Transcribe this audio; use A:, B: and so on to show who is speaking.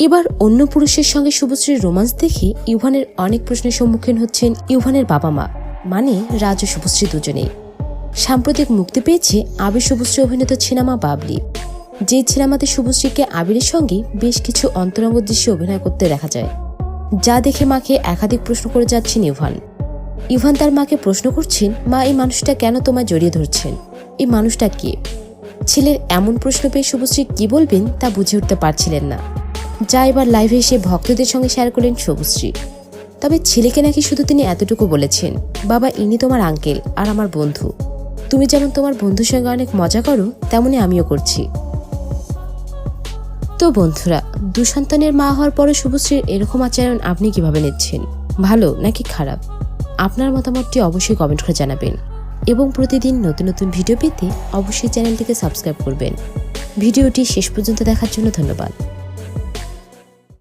A: এবার অন্য পুরুষের সঙ্গে শুভশ্রীর রোমান্স দেখে ইউভানের অনেক প্রশ্নের সম্মুখীন হচ্ছেন ইউভানের বাবা মা মানে রাজ ও শুভশ্রী দুজনেই। সাম্প্রতিক মুক্তি পেয়েছে আবির শুভশ্রী অভিনীত সিনেমা বাবলি। যে সিনেমাতে শুভশ্রীকে আবিরের সঙ্গে বেশ কিছু অন্তরঙ্গ দৃশ্যে অভিনয় করতে দেখা যায়, যা দেখে মাকে একাধিক প্রশ্ন করে যাচ্ছেন ইউভান। ইভান তার মাকে প্রশ্ন করছেন, মা, এই মানুষটা কেন তোমায় জড়িয়ে ধরছেন? এই মানুষটা কে? ছেলের এমন প্রশ্ন পেয়ে শুভশ্রী কি বলবেন তা বুঝে উঠতে পারছিলেন না। যা এবার লাইভে এসে ভক্তদের সঙ্গে শেয়ার করলেন শুভশ্রী তবে ছেলেকে নাকি শুধু তিনি এতটুকু বলেছেন, বাবা, ইনি তোমার আঙ্কেল আর আমার বন্ধু। তুমি যেমন তোমার বন্ধুর সঙ্গে অনেক মজা করো, তেমনই আমিও করছি। তো বন্ধুরা দু সন্তানের মা হওয়ার পরও শুভশ্রীর এরকম আচরণ আপনি কীভাবে নিচ্ছেন? ভালো নাকি খারাপ? আপনার মতামতটি অবশ্যই কমেন্ট করে জানাবেন। এবং প্রতিদিন নতুন নতুন ভিডিও পেতে অবশ্যই চ্যানেলটিকে সাবস্ক্রাইব করবেন। ভিডিওটি শেষ পর্যন্ত দেখার জন্য ধন্যবাদ।